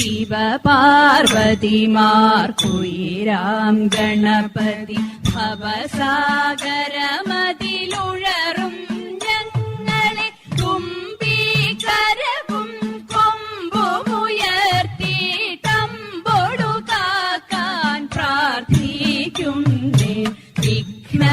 ശിവപാർവതിമാർക്കുയിരാം ഗണപതി ഭവസാഗരമതിലുഴറും ഞങ്ങളെ കുംഭീകരവും കൊമ്പുമുയർത്തി തമ്പൊടു കാക്കാൻ പ്രാർത്ഥിക്കും വിഘ്നമശേഷമൊഴി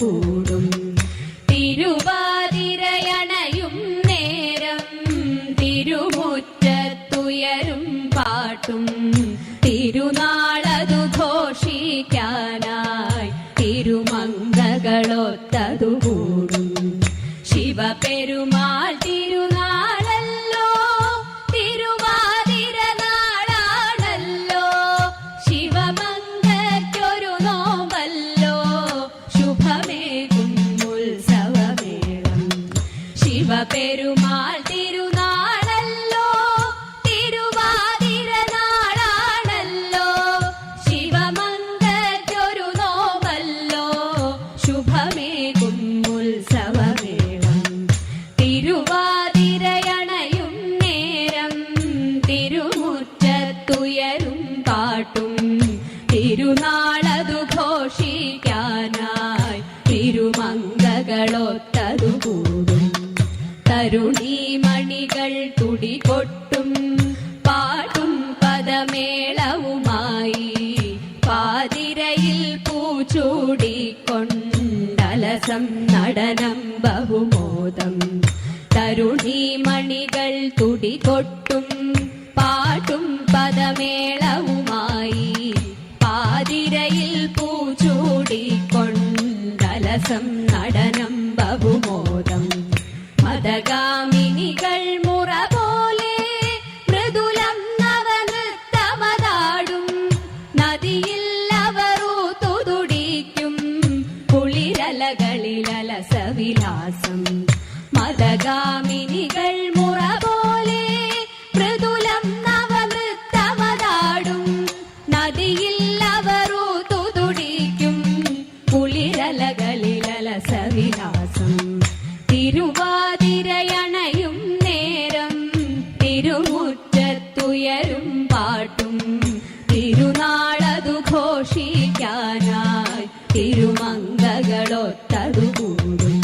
pool. പ്രിയരും പാട്ടും തിരുനാളതു ഘോഷിക്കാനായി തിരുമംഗകളൊത്തതു കൂടും. തരുണീ മണികൾ തുടികൊട്ടും പാട്ടും പദമേളവുമായി പാതിരയിൽ പൂച്ചൂടിക്കൊണ്ടലസം നടനം ബഹുമോദം. തരുണീ മണികൾ തുടികൊട്ടും கூடும்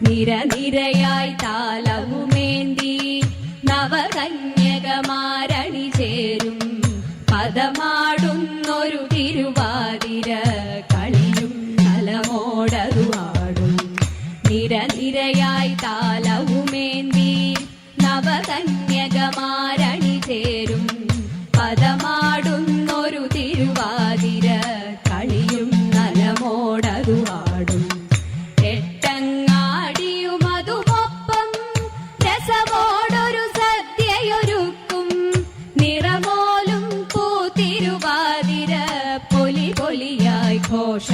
நிற நிறையாய் தாளவு மேந்தி நவர் घोष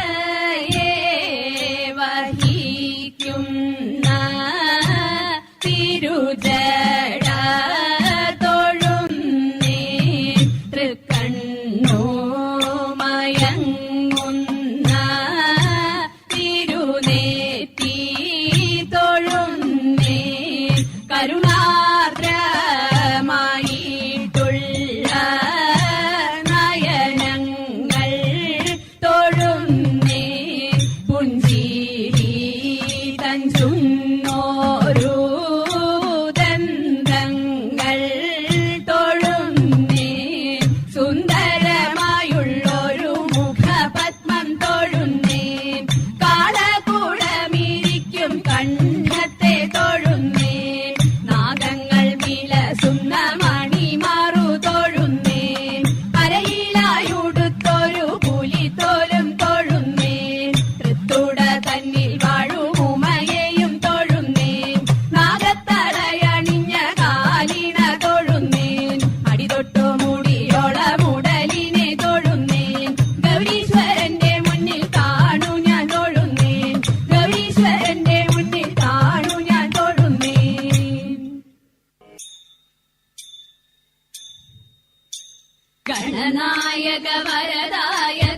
Yeah. Sunda. ഗണനായക വരദായക